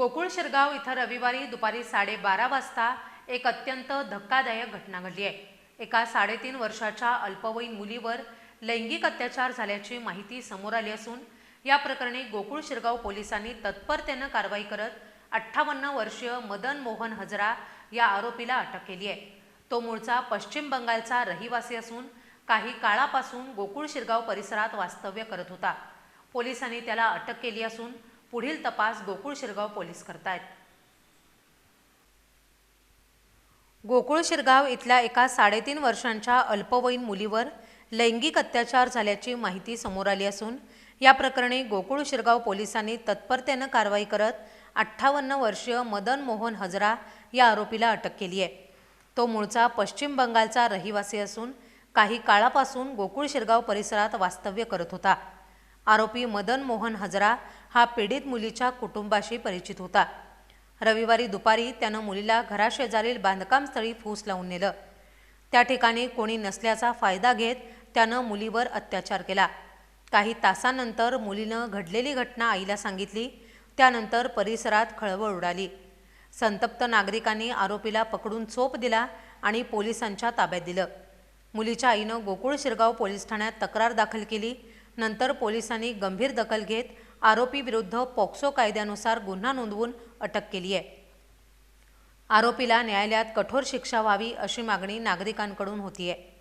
गोकुळ शिरगाव इथं रविवारी दुपारी साडेबारा वाजता एक अत्यंत धक्कादायक घटना घडली आहे. एका साडेतीन वर्षाच्या अल्पवयीन मुलीवर लैंगिक अत्याचार झाल्याची माहिती समोर आली असून या प्रकरणी गोकुळ शिरगाव पोलिसांनी तत्परतेनं कारवाई करत अठ्ठावन्न वर्षीय मदन मोहन हजरा या आरोपीला अटक केली आहे. तो मूळचा पश्चिम बंगालचा रहिवासी असून काही काळापासून गोकुळ शिरगाव परिसरात वास्तव्य करत होता. पोलिसांनी त्याला अटक केली असून पुढील तपास गोकुळ शिरगाव पोलीस करतायत. गोकुळ शिरगाव इथल्या एका साडेतीन वर्षांच्या अल्पवयीन मुलीवर लैंगिक अत्याचार झाल्याची माहिती समोर आली असून या प्रकरणी गोकुळ शिरगाव पोलिसांनी तत्परतेनं कारवाई करत अठ्ठावन्न वर्षीय मदन मोहन हजरा या आरोपीला अटक केली आहे. तो मूळचा पश्चिम बंगालचा रहिवासी असून काही काळापासून गोकुळ शिरगाव परिसरात वास्तव्य करत होता. आरोपी मदन मोहन हजरा हा पीडित मुलीच्या कुटुंबाशी परिचित होता. रविवारी दुपारी त्यानं मुलीला घराशेजारील बांधकामस्थळी फूस लावून नेलं. त्या ठिकाणी कोणी नसल्याचा फायदा घेत त्यानं मुलीवर अत्याचार केला. काही तासानंतर मुलीनं घडलेली घटना आईला सांगितली त्यानंतर परिसरात खळबळ उडाली. संतप्त नागरिकांनी आरोपीला पकडून चोप दिला आणि पोलिसांच्या ताब्यात दिलं. मुलीच्या आईनं गोकुळ शिरगाव पोलीस ठाण्यात तक्रार दाखल केली नंतर पोलिसांनी गंभीर दखल घेत आरोपीविरुद्ध पॉक्सो कायद्यानुसार गुन्हा नोंदवून अटक केली आहे. आरोपीला न्यायालयात कठोर शिक्षा व्हावी अशी मागणी नागरिकांकडून होतीये.